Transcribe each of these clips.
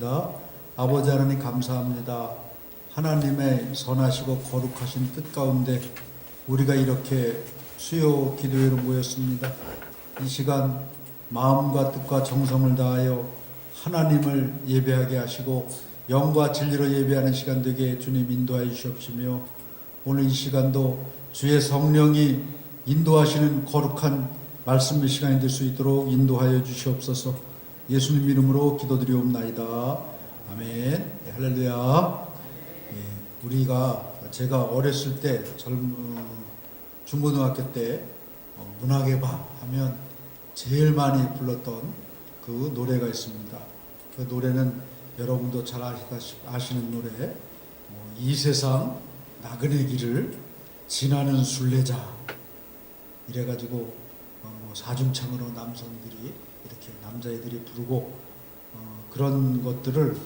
다 아버지 하나님 감사합니다. 하나님의 선하시고 거룩하신 뜻 가운데 우리가 이렇게 수요 기도회로 모였습니다. 이 시간 마음과 뜻과 정성을 다하여 하나님을 예배하게 하시고 영과 진리로 예배하는 시간 되게 주님 인도하여 주시옵시며 오늘 이 시간도 주의 성령이 인도하시는 거룩한 말씀의 시간이 될 수 있도록 인도하여 주시옵소서. 예수님 이름으로 기도드리옵나이다. 아멘. 예, 할렐루야. 예, 우리가 제가 어렸을 때 젊은 중고등학교 때 어, 문학의 밤 하면 제일 많이 불렀던 그 노래가 있습니다. 그 노래는 여러분도 잘 아시는 노래. 어, 이 세상 나그네 길을 지나는 순례자. 이래가지고 어, 뭐 사중창으로 남성들이 이렇게 남자애들이 부르고 어, 그런 것들을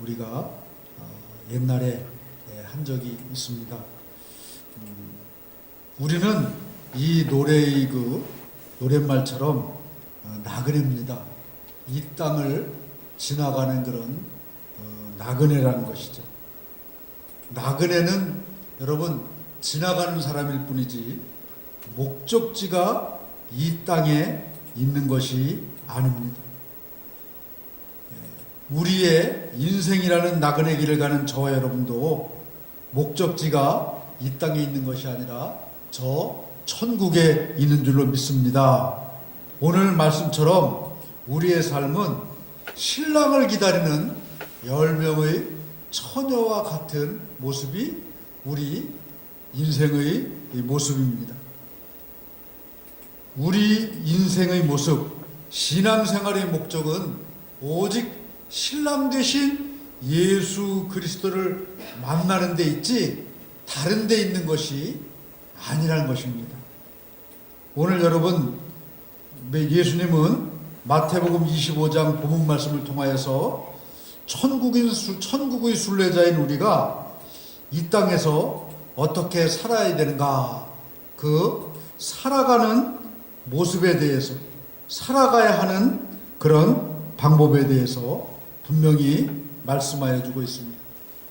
우리가 어, 옛날에 예, 한 적이 있습니다. 음, 우리는 이 노래의 그 노랫말처럼 어, 나그네입니다. 이 땅을 지나가는 그런 어, 나그네라는 것이죠. 나그네는 여러분 지나가는 사람일 뿐이지 목적지가 이 땅에 있는 것이 아닙니다. 예, 우리의 인생이라는 나그네 길을 가는 저와 여러분도 목적지가 이 땅에 있는 것이 아니라 저 천국에 있는 줄로 믿습니다. 오늘 말씀처럼 우리의 삶은 신랑을 기다리는 열 명의 처녀와 같은 모습이 우리 인생의 모습입니다. 우리 인생의 모습, 신앙생활의 목적은 오직 신랑 되신 예수 그리스도를 만나는 데 있지 다른 데 있는 것이 아니라는 것입니다. 오늘 여러분 예수님은 마태복음 25장 본문 말씀을 통하여서 천국인 천국의 순례자인 우리가 이 땅에서 어떻게 살아야 되는가 그 살아가는 모습에 대해서 살아가야 하는 그런 방법에 대해서 분명히 말씀하여 주고 있습니다.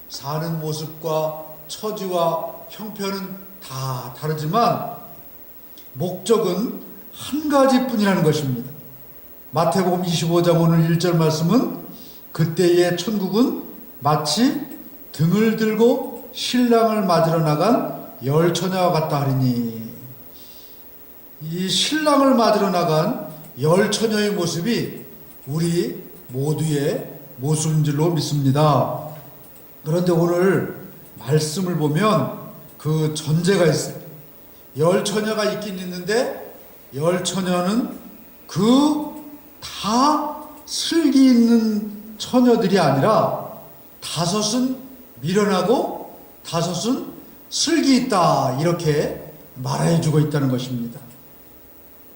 사는 모습과 처지와 형편은 다 다르지만 목적은 한 가지뿐이라는 것입니다. 마태복음 25장 오늘 1절 말씀은 그때의 천국은 마치 등을 들고 신랑을 맞으러 나간 열 처녀와 같다 하리니 이 신랑을 맞으러 나간 열 처녀의 모습이 우리 모두의 모습인 줄로 믿습니다. 그런데 오늘 말씀을 보면 그 전제가 있어요. 열 처녀가 있긴 있는데 열 처녀는 그 다 슬기 있는 처녀들이 아니라 다섯은 미련하고 다섯은 슬기 있다 이렇게 말해 주고 있다는 것입니다.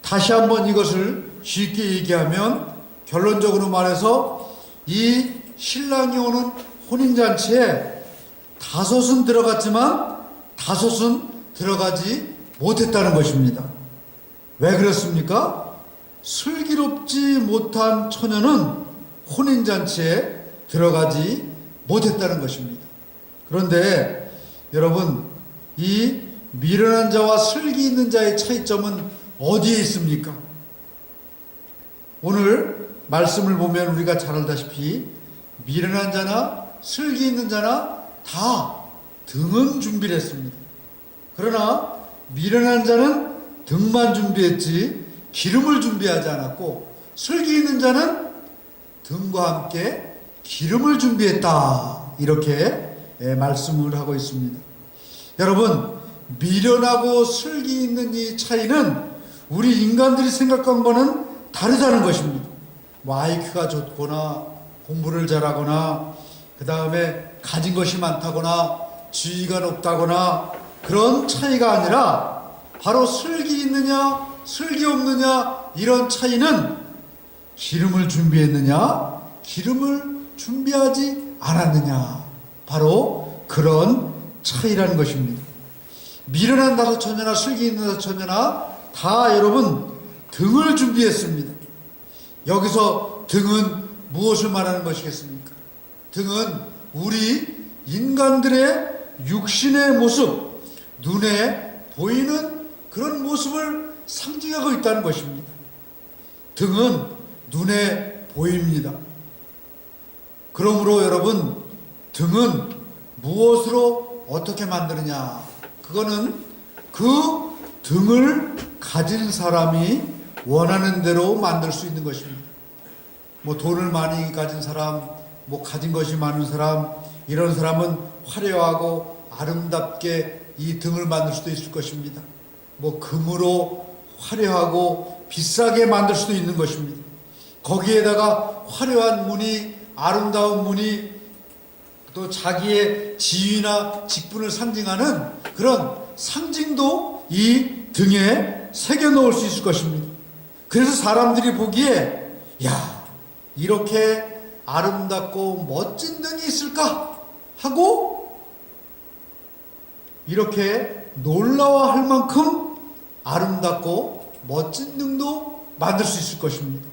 다시 한번 이것을 쉽게 얘기하면 결론적으로 말해서 이 신랑이 오는 혼인잔치에 다섯은 들어갔지만 다섯은 들어가지 못했다는 것입니다. 왜 그렇습니까? 슬기롭지 못한 처녀는 혼인잔치에 들어가지 못했다는 것입니다. 그런데 여러분, 이 미련한 자와 슬기 있는 자의 차이점은 어디에 있습니까? 오늘 말씀을 보면 우리가 잘 알다시피 미련한 자나 슬기 있는 자나 다 등은 준비를 했습니다. 그러나 미련한 자는 등만 준비했지 기름을 준비하지 않았고 슬기 있는 자는 등과 함께 기름을 준비했다. 이렇게 예, 말씀을 하고 있습니다. 여러분, 미련하고 슬기 있는 이 차이는 우리 인간들이 생각한 거는 다르다는 것입니다. 뭐 IQ가 좋거나 공부를 잘하거나 그 다음에 가진 것이 많다거나 지위가 높다거나 그런 차이가 아니라 바로 슬기 있느냐 슬기 없느냐 이런 차이는 기름을 준비했느냐 기름을 준비하지 않았느냐 바로 그런 차이라는 것입니다. 미련한 다섯 처녀나 슬기 있는 다섯 처녀나 다 여러분 등을 준비했습니다. 여기서 등은 무엇을 말하는 것이겠습니까? 등은 우리 인간들의 육신의 모습, 눈에 보이는 그런 모습을 상징하고 있다는 것입니다. 등은 눈에 보입니다. 그러므로 여러분, 등은 무엇으로 어떻게 만드느냐? 그거는 그 등을 가진 사람이 원하는 대로 만들 수 있는 것입니다. 뭐 돈을 많이 가진 사람, 뭐 가진 것이 많은 사람, 이런 사람은 화려하고 아름답게 이 등을 만들 수도 있을 것입니다. 뭐 금으로 화려하고 비싸게 만들 수도 있는 것입니다. 거기에다가 화려한 무늬, 아름다운 무늬, 또 자기의 지위나 직분을 상징하는 그런 상징도 이 등에 새겨 놓을 수 있을 것입니다. 그래서 사람들이 보기에 야 이렇게 아름답고 멋진 등이 있을까 하고 이렇게 놀라워할 만큼 아름답고 멋진 등도 만들 수 있을 것입니다.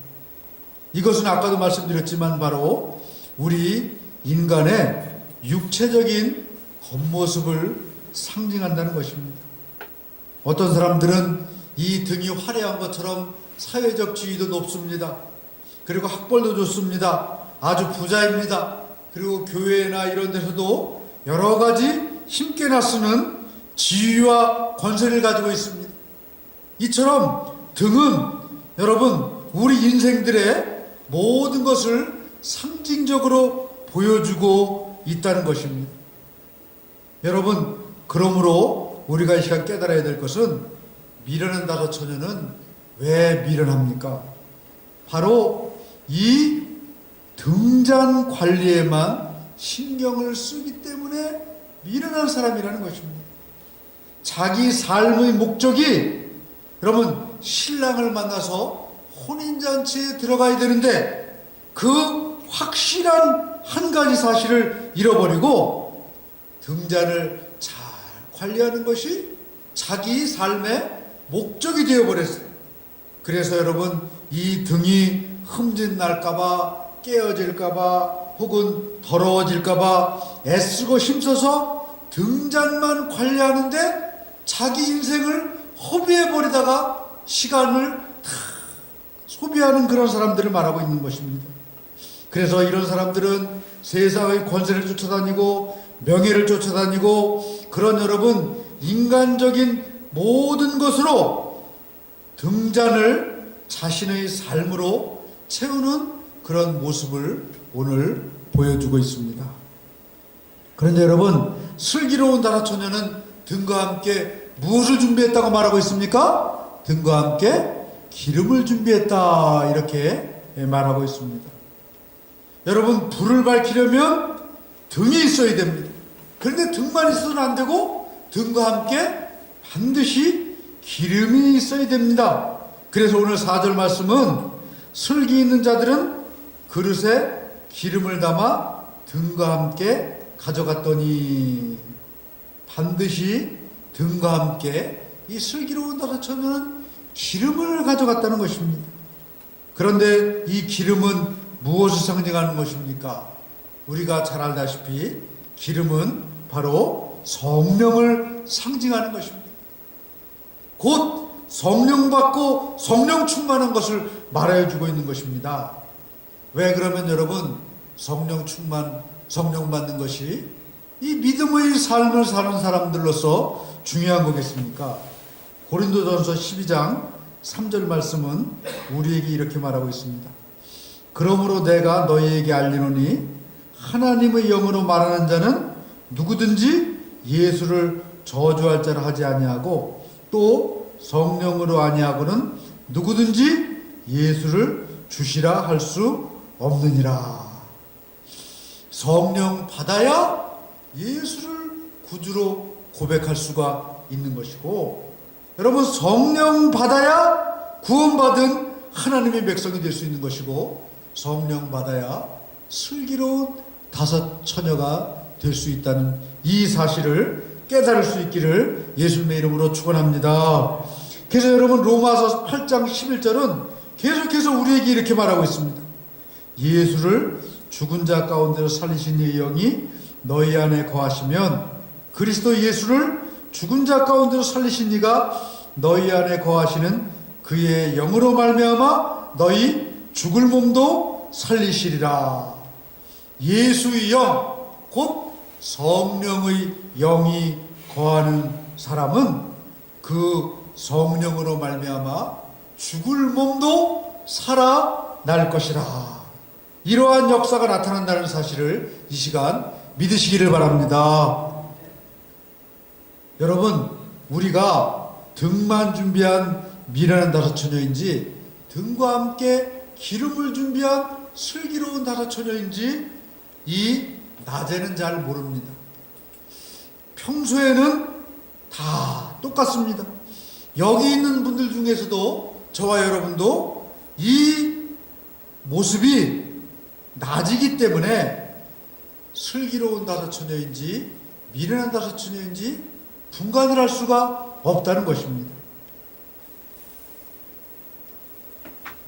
이것은 아까도 말씀드렸지만 바로 우리 인간의 육체적인 겉모습을 상징한다는 것입니다. 어떤 사람들은 이 등이 화려한 것처럼 사회적 지위도 높습니다. 그리고 학벌도 좋습니다. 아주 부자입니다. 그리고 교회나 이런 데서도 여러 가지 힘께나 쓰는 지위와 권세를 가지고 있습니다. 이처럼 등은 여러분 우리 인생들의 모든 것을 상징적으로 보여주고 있다는 것입니다. 여러분 그러므로 우리가 이 시간 깨달아야 될 것은 미련한 다섯 처녀는 왜 미련합니까? 바로 이 등잔 관리에만 신경을 쓰기 때문에 미련한 사람이라는 것입니다. 자기 삶의 목적이 여러분 신랑을 만나서 혼인잔치에 들어가야 되는데 그 확실한 한 가지 사실을 잃어버리고 등잔을 잘 관리하는 것이 자기 삶의 목적이 되어버렸어요. 그래서 여러분 이 등이 흠진 날까봐 깨어질까봐 혹은 더러워질까봐 애쓰고 힘써서 등잔만 관리하는데 자기 인생을 허비해버리다가 시간을 다 소비하는 그런 사람들을 말하고 있는 것입니다. 그래서 이런 사람들은 세상의 권세를 쫓아다니고 명예를 쫓아다니고 그런 여러분 인간적인 모든 것으로 등잔을 자신의 삶으로 채우는 그런 모습을 오늘 보여주고 있습니다. 그런데 여러분 슬기로운 다라처녀는 등과 함께 무엇을 준비했다고 말하고 있습니까? 등과 함께 기름을 준비했다 이렇게 말하고 있습니다. 여러분 불을 밝히려면 등이 있어야 됩니다. 그런데 등만 있어서는 안 되고 등과 함께 반드시 기름이 있어야 됩니다. 그래서 오늘 4절 말씀은 슬기 있는 자들은 그릇에 기름을 담아 등과 함께 가져갔더니 반드시 등과 함께 이 슬기로운 다사처는 기름을 가져갔다는 것입니다. 그런데 이 기름은 무엇을 상징하는 것입니까? 우리가 잘 알다시피 기름은 바로 성령을 상징하는 것입니다. 곧 성령 받고 성령 충만한 것을 말해 주고 있는 것입니다. 왜 그러면 여러분 성령 충만, 성령 받는 것이 이 믿음의 삶을 사는 사람들로서 중요한 거겠습니까? 고린도전서 12장 3절 말씀은 우리에게 이렇게 말하고 있습니다. 그러므로 내가 너희에게 알리노니 하나님의 영으로 말하는 자는 누구든지 예수를 저주할 자를 하지 아니하고 또 성령으로 아니하고는 누구든지 예수를 주시라 할 수 없느니라. 성령 받아야 예수를 구주로 고백할 수가 있는 것이고 여러분 성령 받아야 구원받은 하나님의 백성이 될 수 있는 것이고 성령 받아야 슬기로운 다섯 처녀가 될 수 있다는 이 사실을 깨달을 수 있기를 예수님의 이름으로 축원합니다. 그래서 여러분 로마서 8장 11절은 계속해서 우리에게 이렇게 말하고 있습니다. 예수를 죽은 자 가운데로 살리신 이의 영이 너희 안에 거하시면 그리스도 예수를 죽은 자 가운데로 살리신 이가 너희 안에 거하시는 그의 영으로 말미암아 너희 죽을 몸도 살리시리라. 예수의 영, 곧 성령의 영이 거하는 사람은 그 성령으로 말미암아 죽을 몸도 살아날 것이라. 이러한 역사가 나타난다는 사실을 이 시간 믿으시기를 바랍니다. 여러분, 우리가 등만 준비한 미련한 다섯 처녀인지 등과 함께 기름을 준비한 슬기로운 다섯 처녀인지 이 낮에는 잘 모릅니다. 평소에는 다 똑같습니다. 여기 있는 분들 중에서도 저와 여러분도 이 모습이 낮이기 때문에 슬기로운 다섯 처녀인지 미련한 다섯 처녀인지 분간을 할 수가 없다는 것입니다.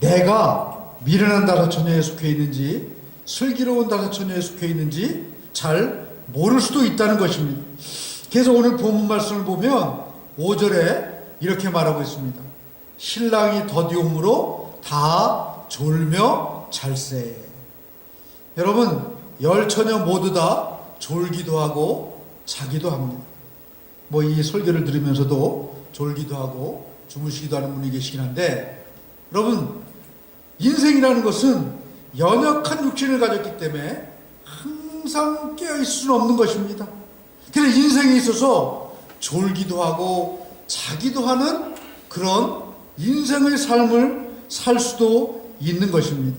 내가 미련한 다섯 처녀에 속해 있는지 슬기로운 다섯 처녀에 속해 있는지 잘 모를 수도 있다는 것입니다. 그래서 오늘 본문 말씀을 보면 5절에 이렇게 말하고 있습니다. 신랑이 더디움으로 다 졸며 잘세. 여러분, 열 처녀 모두 다 졸기도 하고 자기도 합니다. 뭐 이 설교를 들으면서도 졸기도 하고 주무시기도 하는 분이 계시긴 한데 여러분 인생이라는 것은 연약한 육신을 가졌기 때문에 항상 깨어 있을 수는 없는 것입니다. 그래서 인생에 있어서 졸기도 하고 자기도 하는 그런 인생의 삶을 살 수도 있는 것입니다.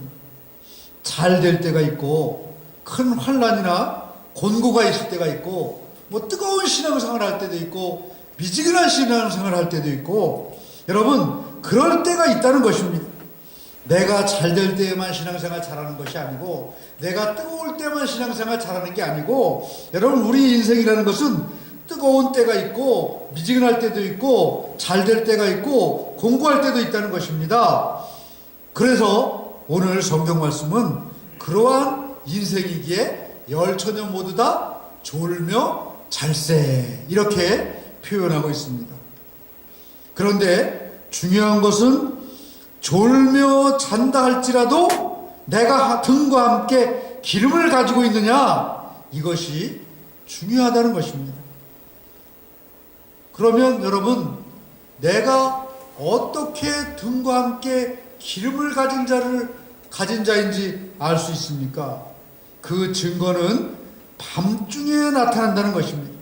잘 될 때가 있고 큰 환란이나 곤고가 있을 때가 있고 뭐 뜨거운 신앙생활 할 때도 있고 미지근한 신앙생활 할 때도 있고 여러분 그럴 때가 있다는 것입니다. 내가 잘 될 때에만 신앙생활 잘하는 것이 아니고 내가 뜨거울 때만 신앙생활 잘하는 게 아니고 여러분 우리 인생이라는 것은 뜨거운 때가 있고 미지근할 때도 있고 잘 될 때가 있고 공부할 때도 있다는 것입니다. 그래서 오늘 성경 말씀은 그러한 인생이기에 열 처녀 모두 다 졸며 잘세 이렇게 표현하고 있습니다. 그런데 중요한 것은 졸며 잔다 할지라도 내가 등과 함께 기름을 가지고 있느냐 이것이 중요하다는 것입니다. 그러면 여러분 내가 어떻게 등과 함께 기름을 가진 자를 가진 자인지 알 수 있습니까? 그 증거는 밤중에 나타난다는 것입니다.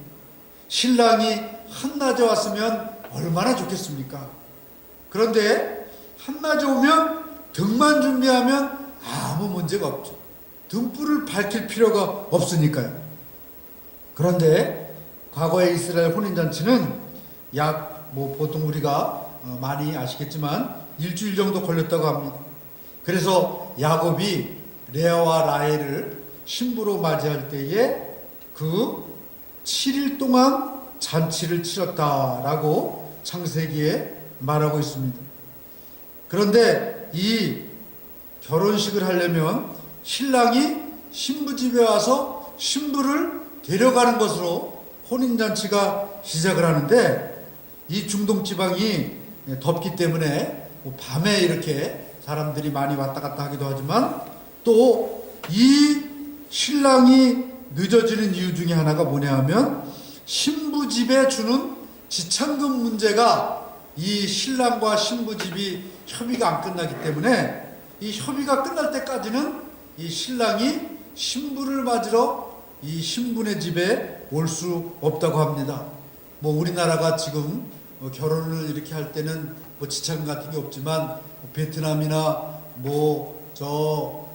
신랑이 한낮에 왔으면 얼마나 좋겠습니까? 그런데 한낮에 오면 등만 준비하면 아무 문제가 없죠. 등불을 밝힐 필요가 없으니까요. 그런데 과거의 이스라엘 혼인잔치는 약 뭐 보통 우리가 어, 많이 아시겠지만 일주일 정도 걸렸다고 합니다. 그래서 야곱이 레아와 라헬을 신부로 맞이할 때에 그 7일 동안 잔치를 치렀다라고 창세기에 말하고 있습니다. 그런데 이 결혼식을 하려면 신랑이 신부 집에 와서 신부를 데려가는 것으로 혼인잔치가 시작을 하는데 이 중동 지방이 덥기 때문에 뭐 밤에 이렇게 사람들이 많이 왔다 갔다 하기도 하지만 또 이 신랑이 늦어지는 이유 중에 하나가 뭐냐 하면 신부 집에 주는 지참금 문제가 이 신랑과 신부 집이 협의가 안 끝나기 때문에 이 협의가 끝날 때까지는 이 신랑이 신부를 맞으러 이 신부네 집에 올 수 없다고 합니다. 뭐 우리나라가 지금 뭐 결혼을 이렇게 할 때는 뭐 지참금 같은 게 없지만 뭐 베트남이나 뭐저뭐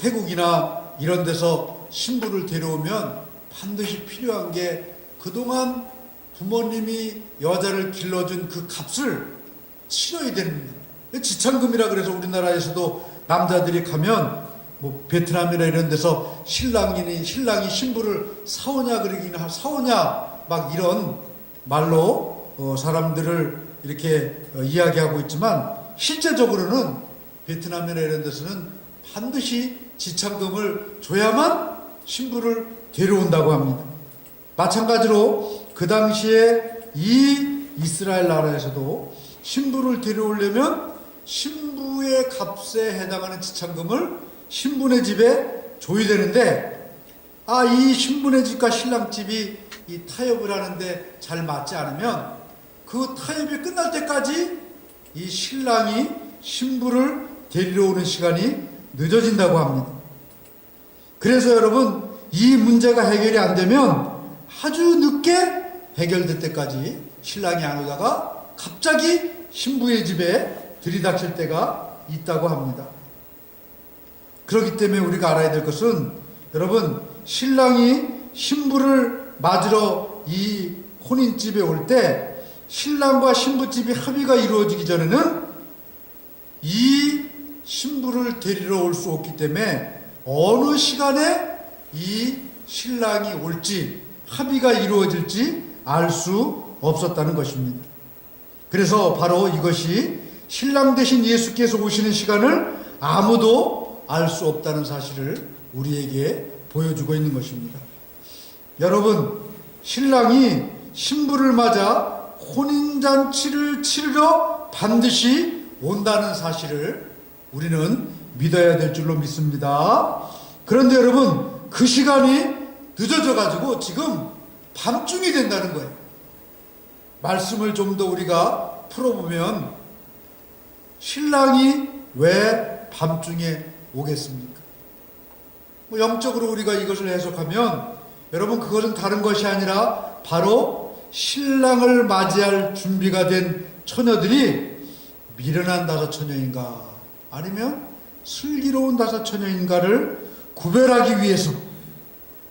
태국이나 이런 데서 신부를 데려오면 반드시 필요한 게 그동안 부모님이 여자를 길러준 그 값을 치러야 됩니다. 지참금이라 그래서 우리나라에서도 남자들이 가면 뭐 베트남이나 이런 데서 신랑이니 신랑이 신부를 사오냐 그러긴 하- 사오냐 막 이런 말로 어, 사람들을 이렇게 어, 이야기하고 있지만 실제적으로는 베트남이나 이런 데서는 반드시 지참금을 줘야만 신부를 데려온다고 합니다. 마찬가지로 그 당시에 이 이스라엘 나라에서도 신부를 데려오려면 신부의 값에 해당하는 지참금을 신부네 집에 줘야 되는데 아 이 신부네 집과 신랑 집이 이 타협을 하는데 잘 맞지 않으면 그 타협이 끝날 때까지 이 신랑이 신부를 데리러 오는 시간이 늦어진다고 합니다. 그래서 여러분 이 문제가 해결이 안 되면 아주 늦게 해결될 때까지 신랑이 안 오다가 갑자기 신부의 집에 들이닥칠 때가 있다고 합니다. 그렇기 때문에 우리가 알아야 될 것은 여러분 신랑이 신부를 맞으러 이 혼인집에 올 때 신랑과 신부집이 합의가 이루어지기 전에는 이 신부를 데리러 올 수 없기 때문에 어느 시간에 이 신랑이 올지 합의가 이루어질지 알 수 없었다는 것입니다. 그래서 바로 이것이 신랑 대신 예수께서 오시는 시간을 아무도 알 수 없다는 사실을 우리에게 보여주고 있는 것입니다. 여러분, 신랑이 신부를 맞아 혼인잔치를 치르러 반드시 온다는 사실을 우리는 믿어야 될 줄로 믿습니다. 그런데 여러분, 그 시간이 늦어져 가지고 지금 밤중이 된다는 거예요. 말씀을 좀 더 우리가 풀어보면 신랑이 왜 밤중에 오겠습니까? 뭐 영적으로 우리가 이것을 해석하면 여러분 그것은 다른 것이 아니라 바로 신랑을 맞이할 준비가 된 처녀들이 미련한 다섯 처녀인가 아니면 슬기로운 다섯 처녀인가를 구별하기 위해서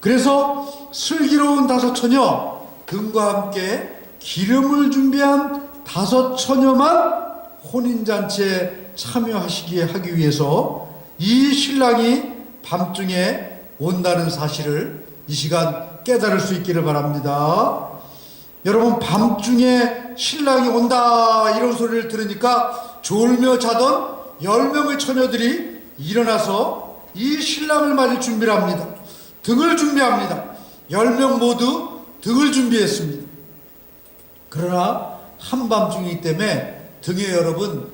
그래서 슬기로운 다섯 처녀 등과 함께 기름을 준비한 다섯 처녀만 혼인잔치에 참여하시기에 하기 위해서 이 신랑이 밤중에 온다는 사실을 이 시간 깨달을 수 있기를 바랍니다. 여러분 밤중에 신랑이 온다 이런 소리를 들으니까 졸며 자던 열 명의 처녀들이 일어나서 이 신랑을 맞을 준비를 합니다. 등을 준비합니다. 열명 모두 등을 준비했습니다. 그러나 한밤중이기 때문에 등에 여러분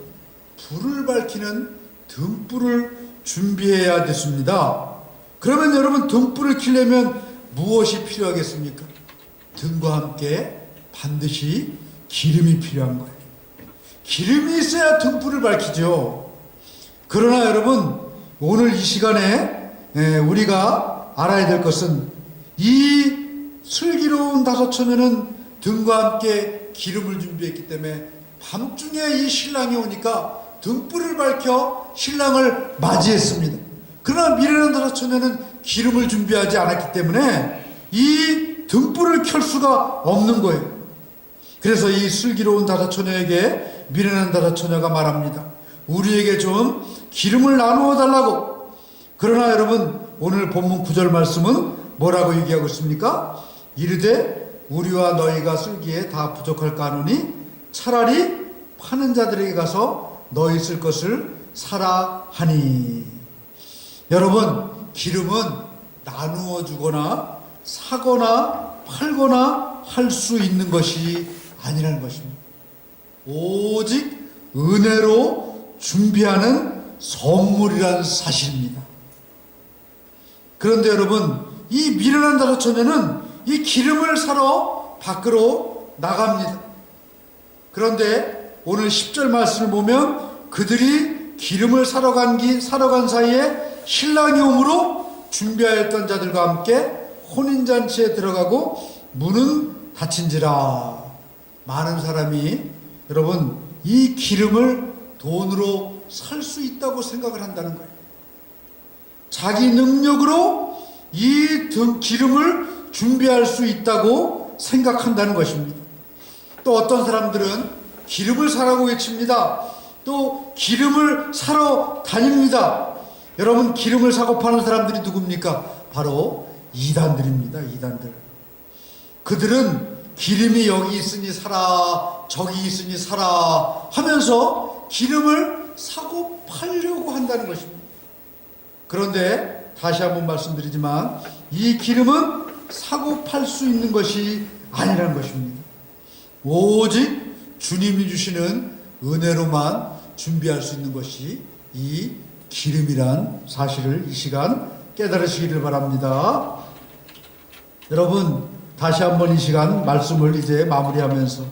불을 밝히는 등불을 준비해야 됐습니다. 그러면 여러분 등불을 켜려면 무엇이 필요하겠습니까? 등과 함께 반드시 기름이 필요한 거예요. 기름이 있어야 등불을 밝히죠. 그러나 여러분 오늘 이 시간에 에, 우리가 알아야 될 것은 이 슬기로운 다섯 처녀는 등과 함께 기름을 준비했기 때문에 밤중에 이 신랑이 오니까 등불을 밝혀 신랑을 맞이했습니다. 그러나 미련한 다섯 처녀는 기름을 준비하지 않았기 때문에 이 등불을 켤 수가 없는 거예요. 그래서 이 슬기로운 다섯 처녀에게 미련한 다섯 처녀가 말합니다. 우리에게 좀 기름을 나누어 달라고. 그러나 여러분 오늘 본문 구절 말씀은 뭐라고 얘기하고 있습니까? 이르되 우리와 너희가 쓸기에 다 부족할까 하노니 차라리 파는 자들에게 가서 너희 쓸 것을 사라 하니. 여러분 기름은 나누어 주거나 사거나 팔거나 할 수 있는 것이 아니라는 것입니다. 오직 은혜로 준비하는 선물이라는 사실입니다. 그런데 여러분, 이 미련한 다섯 처녀는 이 기름을 사러 밖으로 나갑니다. 그런데 오늘 10절 말씀을 보면 그들이 기름을 사러 간, 기, 사러 간 사이에 신랑이 오므로 준비하였던 자들과 함께 혼인잔치에 들어가고 문은 닫힌지라. 많은 사람이 여러분 이 기름을 돈으로 살 수 있다고 생각을 한다는 거예요. 자기 능력으로 이 등 기름을 준비할 수 있다고 생각한다는 것입니다. 또 어떤 사람들은 기름을 사라고 외칩니다. 또 기름을 사러 다닙니다. 여러분 기름을 사고 파는 사람들이 누굽니까? 바로 이단들입니다. 이단들. 그들은 기름이 여기 있으니 사라, 저기 있으니 사라 하면서 기름을 사고 팔려고 한다는 것입니다. 그런데 다시 한번 말씀드리지만 이 기름은 사고 팔 수 있는 것이 아니라는 것입니다. 오직 주님이 주시는 은혜로만 준비할 수 있는 것이 이 기름이란 사실을 이 시간 깨달으시기를 바랍니다. 여러분, 다시 한번 이 시간 말씀을 이제 마무리하면서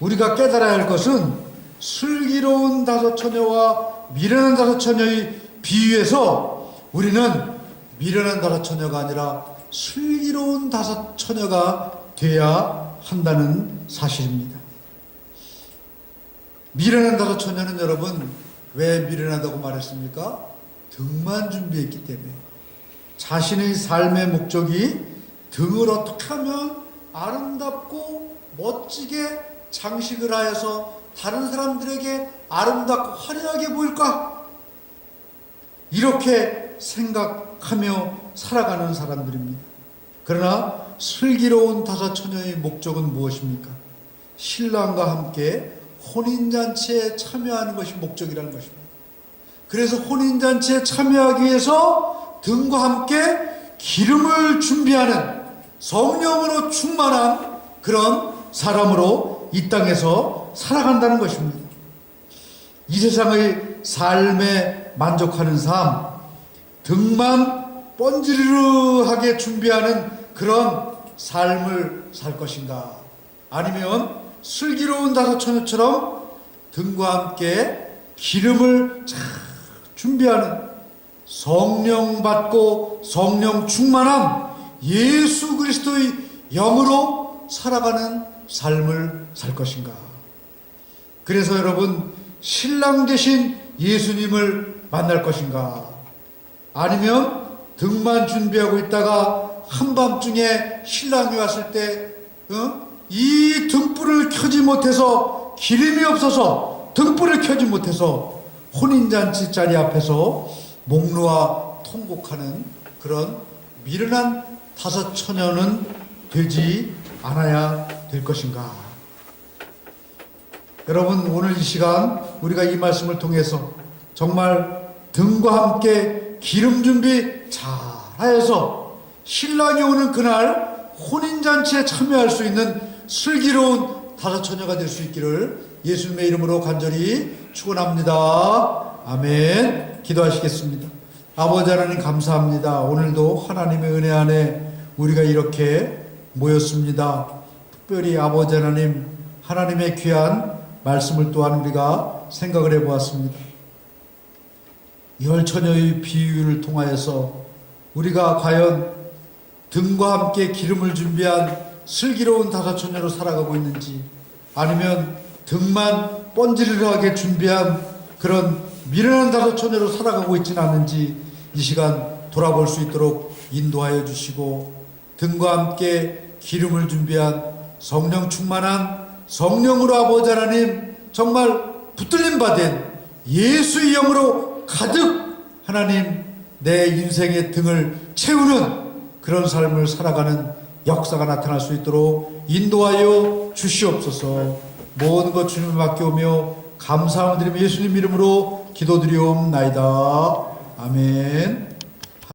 우리가 깨달아야 할 것은 슬기로운 다섯 처녀와 미련한 다섯 처녀의 비유에서 우리는 미련한 다섯 처녀가 아니라 슬기로운 다섯 처녀가 돼야 한다는 사실입니다. 미련한 다섯 처녀는 여러분 왜 미련하다고 말했습니까? 등만 준비했기 때문에 자신의 삶의 목적이 등을 어떻게 하면 아름답고 멋지게 장식을 하여서 다른 사람들에게 아름답고 화려하게 보일까? 이렇게 생각하며 살아가는 사람들입니다. 그러나 슬기로운 다섯 처녀의 목적은 무엇입니까? 신랑과 함께 혼인잔치에 참여하는 것이 목적이라는 것입니다. 그래서 혼인잔치에 참여하기 위해서 등과 함께 기름을 준비하는 성령으로 충만한 그런 사람으로 이 땅에서 살아간다는 것입니다. 이 세상의 삶에 만족하는 삶, 등만 번지르르하게 준비하는 그런 삶을 살 것인가? 아니면 슬기로운 다섯 처녀처럼 등과 함께 기름을 잘 준비하는 성령 받고 성령 충만함 예수 그리스도의 영으로 살아가는 삶을 살 것인가? 그래서 여러분 신랑 되신 예수님을 만날 것인가? 아니면 등만 준비하고 있다가 한밤중에 신랑이 왔을 때, 어? 이 등불을 켜지 못해서 기름이 없어서 등불을 켜지 못해서 혼인잔치 자리 앞에서 목 놓아 통곡하는 그런 미련한 다섯 처녀는 되지 않아야 될 것인가? 여러분 오늘 이 시간 우리가 이 말씀을 통해서 정말 등과 함께 기름 준비 잘 하여서 신랑이 오는 그날 혼인잔치에 참여할 수 있는 슬기로운 다섯 처녀가 될 수 있기를 예수님의 이름으로 간절히 축원합니다. 아멘. 기도하시겠습니다. 아버지 하나님 감사합니다. 오늘도 하나님의 은혜 안에 우리가 이렇게 모였습니다. 특별히 아버지 하나님 하나님의 귀한 말씀을 또한 우리가 생각을 해 보았습니다. 열 처녀의 비유를 통하여서 우리가 과연 등과 함께 기름을 준비한 슬기로운 다섯 처녀로 살아가고 있는지 아니면 등만 번지르르하게 준비한 그런 미련한 다섯 처녀로 살아가고 있지는 않는지 이 시간 돌아볼 수 있도록 인도하여 주시고 등과 함께 기름을 준비한 성령 충만한 성령으로 아버지 하나님 정말 붙들림 받은 예수의 영으로 가득 하나님 내 인생의 등을 채우는 그런 삶을 살아가는 역사가 나타날 수 있도록 인도하여 주시옵소서 모든 것 주님 맡겨오며 감사함을 드리며 예수님 이름으로 기도드리옵나이다. 아멘.